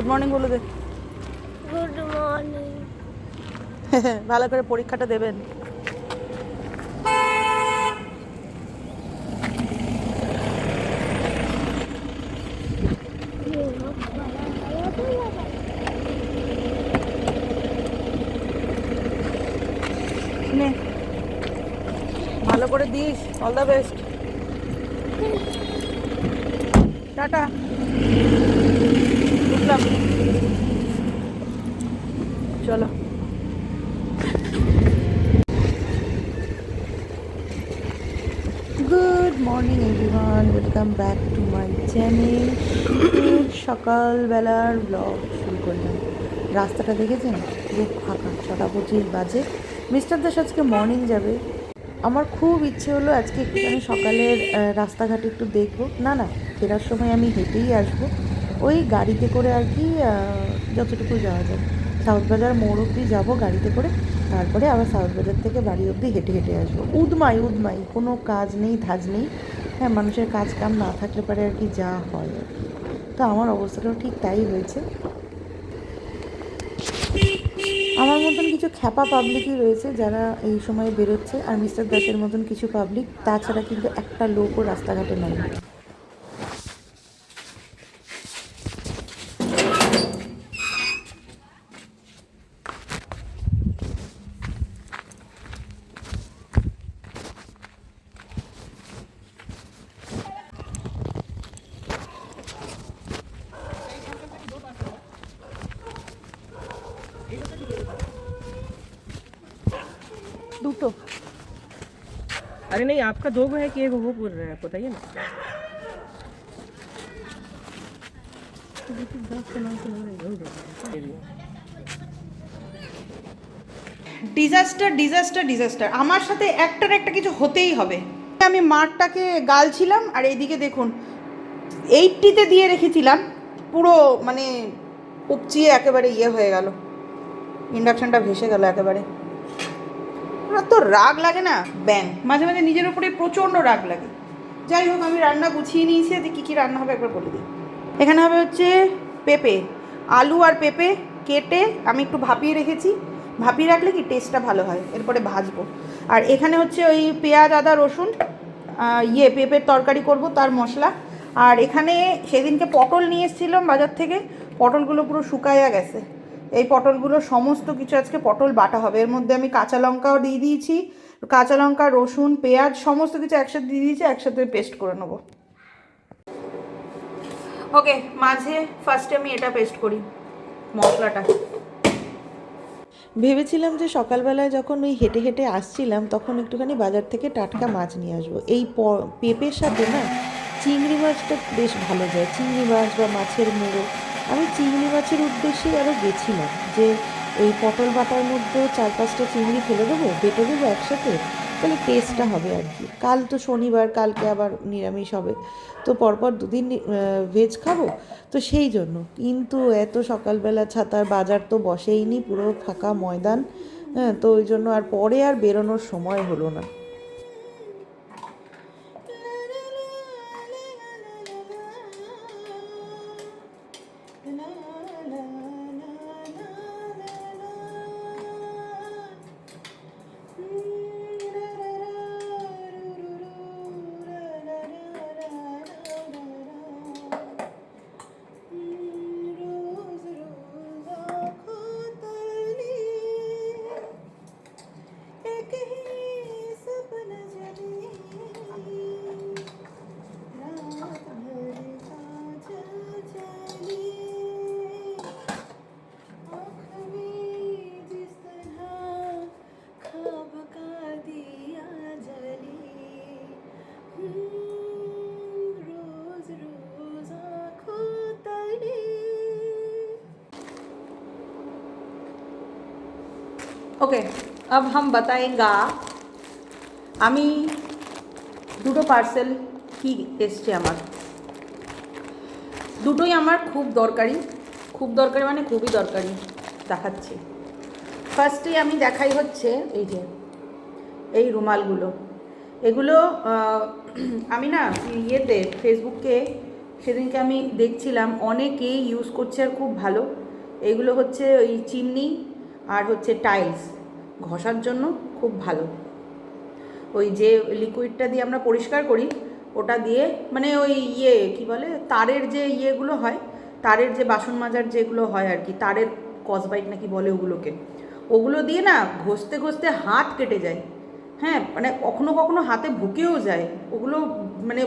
Good morning বলে দে। Good morning ভালো করে পরীক্ষাটা দেবেন। ভালো করে this. All the best tata. চলো। Good morning everyone welcome back to my channel সকালবেলার ব্লগ শুরু করলাম। রাস্তাটা দেখেছেন? খুব ফাঁকা, ছটা পঁচিশ বাজে। মিস্টার দাস, আজকে মর্নিং যাবে। আমার খুব ইচ্ছে হলো আজকে একটুখানি সকালের রাস্তাঘাট একটু দেখব। না না, ফেরার সময় আমি হেঁটেই আসব। ওই গাড়িতে করে আর কি যতটুকু যাওয়া যায়। সাউথ বাজার মোড় অবধি যাব গাড়িতে করে, তারপরে আবার সাউথ বাজার থেকে বাড়ি অব্দি হেঁটে হেঁটে আসব। উদমাই উদমাই, কোনো কাজ নেই, ধাজ নেই। হ্যাঁ মানুষের কাজ কাম না থাকলে পারে আর কি যা হয় আর কি। তো আমার অবস্থাটাও ঠিক তাই হয়েছে। আমার মতন কিছু খ্যাপা পাবলিকই রয়েছে যারা এই সময় বেরোচ্ছে, আর মিস্টার দাসের মতন কিছু পাবলিক, তাছাড়া কিন্তু একটা লোকও রাস্তাঘাটে নাই। দুটো अरे नहीं आपका दो गो है कि एक वो बोल रहे हैं आप बताइए ना ডিজাস্টার ডিজাস্টার ডিজাস্টার আমার সাথে একটার একটা কিছু হতেই হবে আমি মাঠটাকে গালছিলাম আর এইদিকে দেখুন এইটটিতে দিয়ে রেখেছিলাম পুরো মানে উপচিয়ে একেবারে ইয়ে হয়ে গেল ইন্ডাকশনটা ভেসে গেল একেবারে। ওরা তো রাগ লাগে না? ব্যাং মাঝে মাঝে নিজের উপরে প্রচণ্ড রাগ লাগে। যাই হোক, আমি রান্না গুছিয়ে নিয়েছি। যে কী কী রান্না হবে একবার বলে দিই। এখানে হবে হচ্ছে পেঁপে, আলু আর পেঁপে কেটে আমি একটু ভাপিয়ে রেখেছি। ভাপিয়ে রাখলে কি টেস্টটা ভালো হয়? এরপরে ভাজবো। আর এখানে হচ্ছে ওই পেঁয়াজ, আদা, রসুন ইয়ে পেঁপের তরকারি করব, তার মশলা। আর এখানে সেদিনকে পটল নিয়ে এসেছিলাম বাজার থেকে। পটলগুলো পুরো শুকাইয়া গেছে। এই পটলগুলো সমস্ত কিছু আজকে পটল বাটা হবে। এর মধ্যে আমি কাঁচা লঙ্কাও দিয়ে দিয়েছি। কাঁচা লঙ্কা, রসুন, পেঁয়াজ সমস্ত কিছু একসাথে দিয়ে দিয়েছি, একসাথে পেস্ট করে নেব। ওকে, মাঝে ফার্স্টে আমি এটা পেস্ট করি, মশলাটা। ভেবেছিলাম যে সকালবেলায় যখন ওই হেঁটে হেঁটে আসছিলাম, তখন একটুখানি বাজার থেকে টাটকা মাছ নিয়ে আসব। এই পেঁপের সাথে না, চিংড়ি মাছটা বেশ ভালো যায়। চিংড়ি মাছ বা মাছের মুড়ো। আমি চিংড়ি মাছের উদ্দেশ্যেই আরও গেছিলাম যে ওই পটল বাটার মধ্যেও চার পাঁচটা চিংড়ি ফেলে দেবো, বেটে দেবো একসাথে, তাহলে টেস্টটা হবে আর কি। কাল তো শনিবার, কালকে আবার নিরামিষ হবে। তো পরপর দুদিন ভেজ খাব। তো সেই জন্য। কিন্তু এত সকালবেলা ছাতার বাজার তো বসেইনি, পুরো ফাঁকা ময়দান হ্যাঁ তো ওই জন্য আর পরে আর বেরোনোর সময় হলো না। ওকে अब हम बताएंगा আমি দুটো পার্সেল কি এসছে আমার দুটোই আমার খুব দরকারি খুব দরকারি মানে খুবই দরকারি দেখাচ্ছি ফার্স্টে আমি দেখাই হচ্ছে এই যে এই রুমালগুলো এগুলো আহ, আমি না ইয়েতে ফেসবুকে সেদিনকে আমি দেখছিলাম অনেকেই ইউজ করছে আর খুব ভালো এগুলো হচ্ছে ওই চিমনি আর হচ্ছে টাইলস ঘষার জন্য খুব ভালো। ওই যে লিকুইডটা দিয়ে আমরা পরিষ্কার করি, ওটা দিয়ে মানে ওই ইয়ে কি বলে, তারের যে ইয়েগুলো হয়, তারের যে বাসন মাজার যেগুলো হয় আর কি, তারের কসবাইট নাকি বলে ওগুলোকে, ওগুলো দিয়ে না ঘষতে ঘষতে হাত কেটে যায়। হ্যাঁ মানে কখনো কখনো হাতে ভুকেও যায়। ওগুলো মানে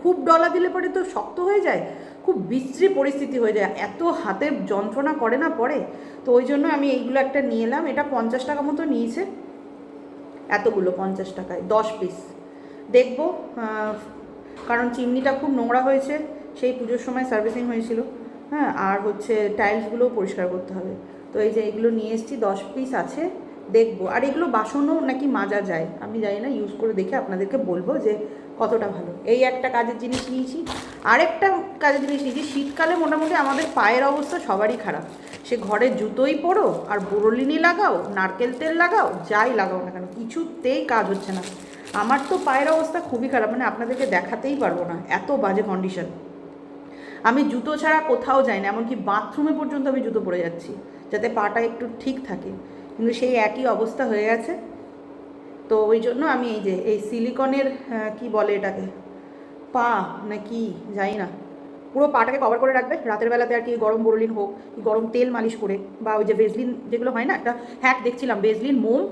খুব ডলা দিলে পরে তো শক্ত হয়ে যায়। খুব বিশ্রী পরিস্থিতি হয়ে যায়। এত হাতে যন্ত্রণা করে না পরে? তো ওই জন্য আমি এইগুলো একটা নিয়ে এলাম। এটা পঞ্চাশ টাকা মতো নিয়েছে। এতগুলো পঞ্চাশ টাকায়, দশ পিস দেখব কারণ চিমনিটা খুব নোংরা হয়েছে। সেই পুজোর সময় সার্ভিসিং হয়েছিল। হ্যাঁ আর হচ্ছে টাইলসগুলোও পরিষ্কার করতে হবে। তো এই যে এগুলো নিয়ে এসেছি, দশ পিস আছে। দেখব। আর এগুলো বাসনও নাকি মাজা যায়। আমি জানি না ইউজ করে দেখে আপনাদেরকে বলব যে কতটা ভালো। এই একটা কাজের জিনিস নিয়েছি। আরেকটা কাজের জিনিস নিয়েছি। শীতকালে মোটামুটি আমাদের পায়ের অবস্থা সবারই খারাপ। সে ঘরে জুতোই পরো আর বোরলিনি লাগাও, নারকেল তেল লাগাও, যাই লাগাও না কেন, কিছুতেই কাজ হচ্ছে না। আমার তো পায়ের অবস্থা খুবই খারাপ মানে আপনাদেরকে দেখাতেই পারব না। এত বাজে কন্ডিশন আমি জুতো ছাড়া কোথাও যাই না, এমনকি বাথরুমে পর্যন্ত আমি জুতো পরে যাচ্ছি, যাতে পাটা একটু ঠিক থাকে। কিন্তু সেই একই অবস্থা হয়ে গেছে। তো ওই জন্য আমি এই যে, এই সিলিকনের কি বলে এটাকে? পা, না কি? জানি না। পুরো পাটাকে কভার করে রাখবে। রাতের বেলাতে আর কি গরম বরলিন হোক গরম তেল মালিশ করে বা ওই যে বেজলিন যেগুলো হয় না, একটা হ্যাক দেখছিলাম বেজলিন মোম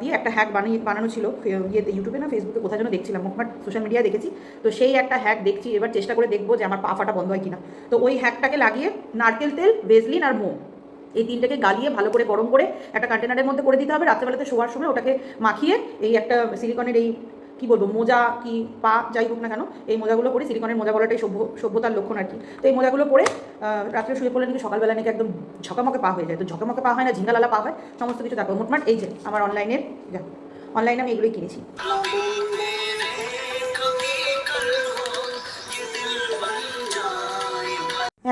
দিয়ে একটা হ্যাক বানিয়ে, বানানো ছিল ইয়েতে ইউটিউবে না ফেসবুকে কোথায় যেন দেখছিলাম মোটমাট সোশ্যাল মিডিয়ায় দেখেছি। তো সেই একটা হ্যাক দেখছি, এবার চেষ্টা করে দেখব যে আমার পা ফাটা বন্ধ হয় কিনা। তো ওই হ্যাকটাকে লাগিয়ে নারকেল তেল বেজলিন আর মোম, এই তিনটাকে গালিয়ে ভালো করে গরম করে একটা কন্টেনারের মধ্যে করে দিতে হবে। রাত্রেবেলাতে শোয়ার সময় ওটাকে মাখিয়ে এই একটা সিলিকনের এই কি বলব, মোজা কি পা যাই হোক না কেন, এই মোজাগুলো পরে সিলিকনের মোজা বলাটাই সভ্য, সভ্যতার লক্ষণ আর কি। তো এই মোজাগুলো পরে রাত্রে শুয়ে পড়লে নাকি সকালবেলা নাকি একদম ঝকামকে পা হয়ে যায়। তো ঝকামকে পা হয় না, ঝিঙ্গালালা পা হয়, সমস্ত কিছু দেখো মোটমাট এই যে, আমার অনলাইনের দেখো অনলাইনে আমি এগুলোই কিনেছি।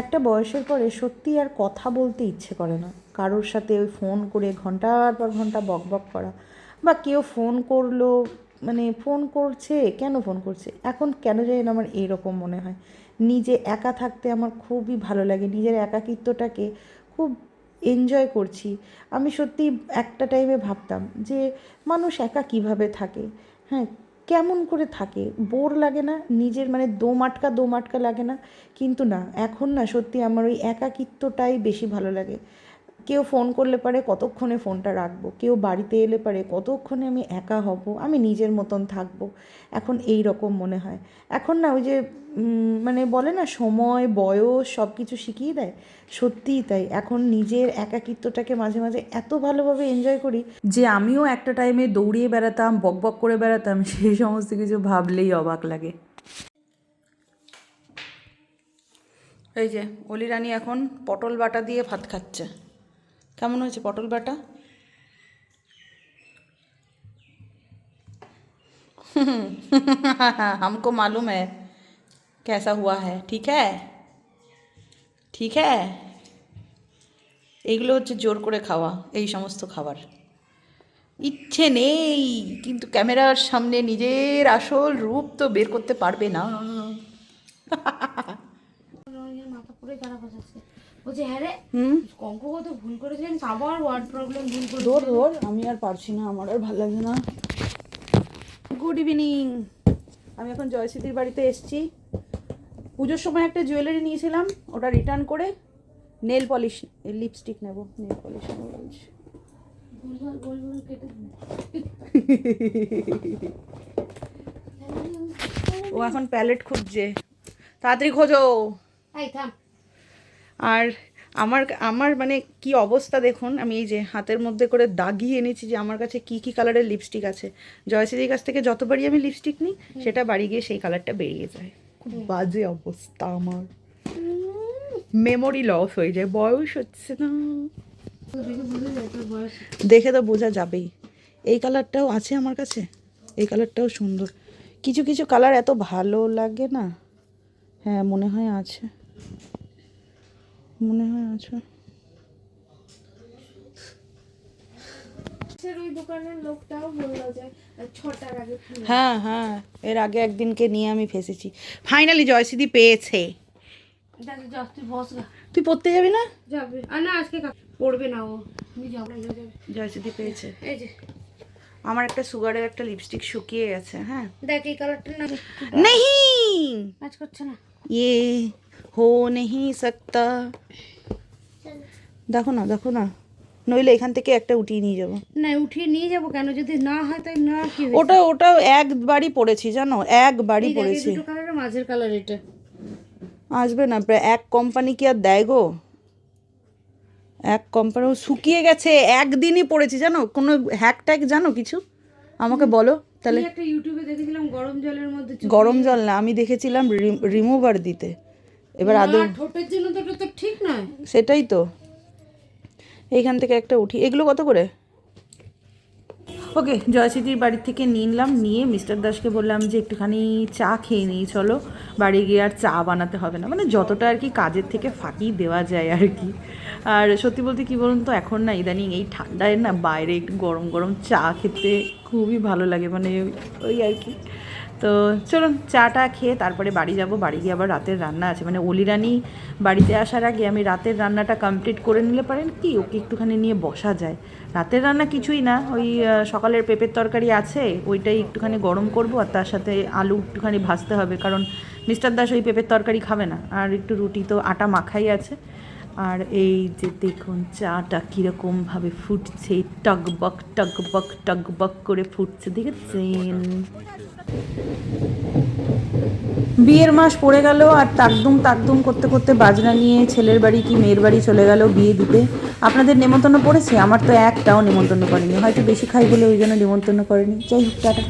একটা বয়সের পরে সত্যি আর কথা বলতে ইচ্ছে করে না। কারোর সাথে ওই ফোন করে ঘণ্টার পর ঘণ্টা বক বক করা। বা কেউ ফোন করল মানে ফোন করছে, কেন ফোন করছে? এখন কেন জানি আমার এইরকম মনে হয়। নিজে একা থাকতে আমার খুবই ভালো লাগে, নিজের একাকিত্বটাকে খুব এনজয় করছি। আমি সত্যি একটা টাইমে ভাবতাম যে মানুষ একা কীভাবে থাকে? হ্যাঁ কেমন করে থাকে? বোর লাগে না? নিজের মানে দোম আটকা দোম আটকা লাগে না? কিন্তু না, এখন না সত্যি আমার ওই একাকিত্বটাই বেশি ভালো লাগে। কেউ ফোন করলে পারে কতক্ষণে ফোনটা রাখব? কেউ বাড়িতে এলে পারে কতক্ষণে আমি একা হব? আমি নিজের মতন থাকব? এখন এই রকম মনে হয়। এখন না ওই যে মানে বলে না সময়, বয়স সব কিছু শিখিয়ে দেয়? সত্যিই তাই। এখন নিজের একাকিত্বটাকে মাঝে মাঝে এত ভালোভাবে এনজয় করি যে আমিও একটা টাইমে দৌড়িয়ে বেড়াতাম, বক বক করে বেড়াতাম, সেই সমস্ত কিছু ভাবলেই অবাক লাগে। এই যে অলি রানী এখন পটল বাটা দিয়ে ভাত খাচ্ছে। কেমন হয়েছে পটল বাটা हमको मालूम है कैसा हुआ है ठीक है ঠিক হ্যাঁ এইগুলো হচ্ছে জোর করে খাওয়া এই সমস্ত খাবার ইচ্ছে নেই কিন্তু ক্যামেরার সামনে নিজের আসল রূপ তো বের করতে পারবে না মাথা পুরো খারাপ হয়ে যাচ্ছে বলছে হ্যাঁ রে অঙ্ক কত ভুল করেছিলেন আবার ওয়ার্ড প্রবলেম ভুল করে ধর ধর আমি আর পারছি না আমার আর ভালো লাগে না। গুড ইভিনিং আমি এখন জয়সিদির বাড়িতে এসেছি। পুজোর সময় একটা জুয়েলারি নিয়েছিলাম ওটা রিটার্ন করে নেল পলিশ লিপস্টিক নেব নেল পলিশ নেব বলছি। ও এখন প্যালেট খুঁজছে। তাড়াতাড়ি খোঁজো। এই থাম। আর আমার আমার মানে কি অবস্থা দেখুন আমি এই যে হাতের মধ্যে করে দাগিয়ে এনেছি যে আমার কাছে কি কি কালারের লিপস্টিক আছে। জয়শ্রীর কাছ থেকে যতবারই আমি লিপস্টিক নিই সেটা বাড়ি গিয়ে সেই কালারটা বেরিয়ে যায়। খুব বাজে অবস্থা আমার। মেমোরি লস হয়ে যায় বয়স হচ্ছে না। দেখে তো বোঝা যাবেই। এই কালারটাও আছে আমার কাছে? এই কালারটাও সুন্দর। কিছু কিছু কালার এত ভালো লাগে না? হ্যাঁ মনে হয় আছে। মনে হয় আছে। ওই দোকানের লোকটাও বলল যে ছটার আগে হ্যাঁ হ্যাঁ এর আগে একদিনকে নিয়ে আমি ফেসেছি। ফাইনালি জয়সিদি পেয়েছে। তুই বস তুই পড়তে যাবি না? যাবে। আর না আজকে পড়বে না ও। জয়সিদ্ধি পেয়েছে। এই যে। আমার একটা সুগারের একটা লিপস্টিক শুকিয়ে গেছে হ্যাঁ। দেখ এই কালারটা না নেহি কাজ করছে না। ये हो नहीं सकता দেখো না দেখো না নইলে এখান থেকে একটা উঠিয়ে নিয়ে যাবো না উঠিয়ে নিয়ে যাবো কেন যদি না হয় তাই না কি হয়েছে? ওটা ওটা একবারই পড়েছি জানো একবারই এই দেখ, এই পড়েছি দুটো কালারের মাঝের কালার এটা আসবে না প্রায় এক কোম্পানি কি আর দেয় গো এক কোম্পানি শুকিয়ে গেছে একদিনই পড়েছি জানো কোনো হ্যাক ট্যাক জানো কিছু আমাকে বলো তাহলে আমি একটা ইউটিউবে দেখেছিলাম গরম জলের মধ্যে চুপ- গরম জল না আমি দেখেছিলাম রিমুভার দিতে এবার আদৌ ঠোঁটের জন্য তো এটা তো ঠিক নয়। সেটাই তো। এইখান থেকে একটা উঠি। এগুলো কত করে? ওকে জয়সিটির বাড়ি থেকে নিলাম নিয়ে মিস্টার দাসকে বললাম যে একটুখানি চা খেয়ে নিই চলো। বাড়ি গিয়ে আর চা বানাতে হবে না। মানে যতটা আর কি কাজের থেকে ফাঁকি দেওয়া যায় আর কি। আর সত্যি বলতে কি বলুন তো, এখন না ইদানিং এই ঠান্ডায় না বাইরে একটু গরম গরম চা খেতে খুবই ভালো লাগে মানে ওই আর কি। তো চলুন চাটা খেয়ে তারপরে বাড়ি যাব, বাড়ি গিয়ে আবার রাতের রান্না আছে। মানে অলিরানি বাড়িতে আসার আগে আমি রাতের রান্নাটা কমপ্লিট করে নিলে পারেন কি, ওকে একটুখানি নিয়ে বসা যায়। রাতের রান্না কিছুই না, ওই সকালের পেঁপের তরকারি আছে, ওইটাই একটুখানি গরম করব আর তার সাথে আলু একটুখানি ভাজতে হবে, কারণ মিস্টার দাস ওই পেঁপের তরকারি খাবে না। আর একটু রুটি তো আটা মাখাই আছে আর এই যে দেখুন চাটা কীরকমভাবে ফুটছে টকবক টকবক টকবক করে ফুটছে, দেখেছেন? বিয়ের মাস পড়ে গেল আর তাকদুম তাকদুম করতে করতে বাজনা নিয়ে ছেলের বাড়ি কি মেয়ের বাড়ি চলে গেল বিয়ে দিতে। আপনাদের নেমন্তন্ন পড়েছে? আমার তো একটাও নেমন্তন্ন করেনি। হয়তো বেশি খাই বলে ওই জন্য নেমন্তন্ন করেনি। যাই হোক, টাটা।